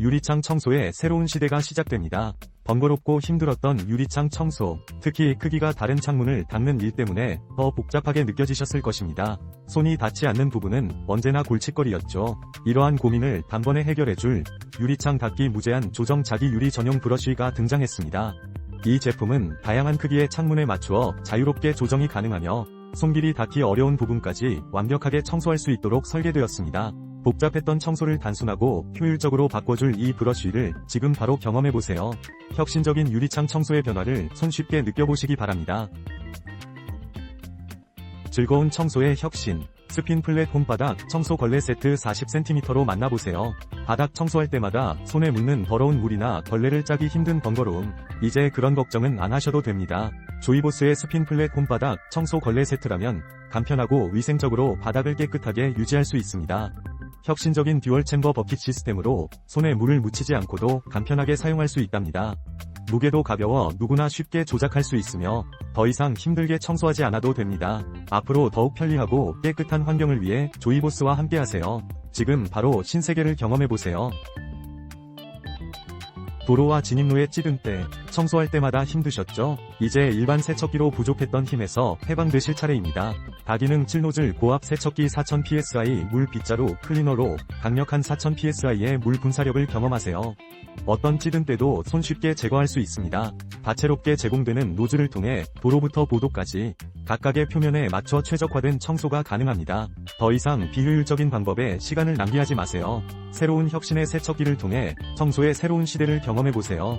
유리창 청소의 새로운 시대가 시작됩니다. 번거롭고 힘들었던 유리창 청소, 특히 크기가 다른 창문을 닦는 일 때문에 더 복잡하게 느껴지셨을 것입니다. 손이 닿지 않는 부분은 언제나 골칫거리였죠. 이러한 고민을 단번에 해결해줄 유리창 닦기 무제한 조정 자기 유리 전용 브러쉬가 등장했습니다. 이 제품은 다양한 크기의 창문에 맞추어 자유롭게 조정이 가능하며 손길이 닿기 어려운 부분까지 완벽하게 청소할 수 있도록 설계되었습니다. 복잡했던 청소를 단순하고 효율적으로 바꿔줄 이 브러쉬를 지금 바로 경험해보세요. 혁신적인 유리창 청소의 변화를 손쉽게 느껴보시기 바랍니다. 즐거운 청소의 혁신. 스핀 플랫 홈바닥 청소 걸레 세트 40cm로 만나보세요. 바닥 청소할 때마다 손에 묻는 더러운 물이나 걸레를 짜기 힘든 번거로움. 이제 그런 걱정은 안 하셔도 됩니다. 조이보스의 스핀 플랫 홈바닥 청소 걸레 세트라면 간편하고 위생적으로 바닥을 깨끗하게 유지할 수 있습니다. 혁신적인 듀얼 챔버 버킷 시스템으로 손에 물을 묻히지 않고도 간편하게 사용할 수 있답니다. 무게도 가벼워 누구나 쉽게 조작할 수 있으며 더 이상 힘들게 청소하지 않아도 됩니다. 앞으로 더욱 편리하고 깨끗한 환경을 위해 조이보스와 함께하세요. 지금 바로 신세계를 경험해보세요. 도로와 진입로의 찌든때, 청소할 때마다 힘드셨죠? 이제 일반 세척기로 부족했던 힘에서 해방되실 차례입니다. 다기능 7노즐 고압 세척기 4000psi 물 빗자루 클리너로 강력한 4000psi의 물 분사력을 경험하세요. 어떤 찌든 때도 손쉽게 제거할 수 있습니다. 다채롭게 제공되는 노즐을 통해 도로부터 보도까지 각각의 표면에 맞춰 최적화된 청소가 가능합니다. 더 이상 비효율적인 방법에 시간을 낭비하지 마세요. 새로운 혁신의 세척기를 통해 청소의 새로운 시대를 경험해보세요.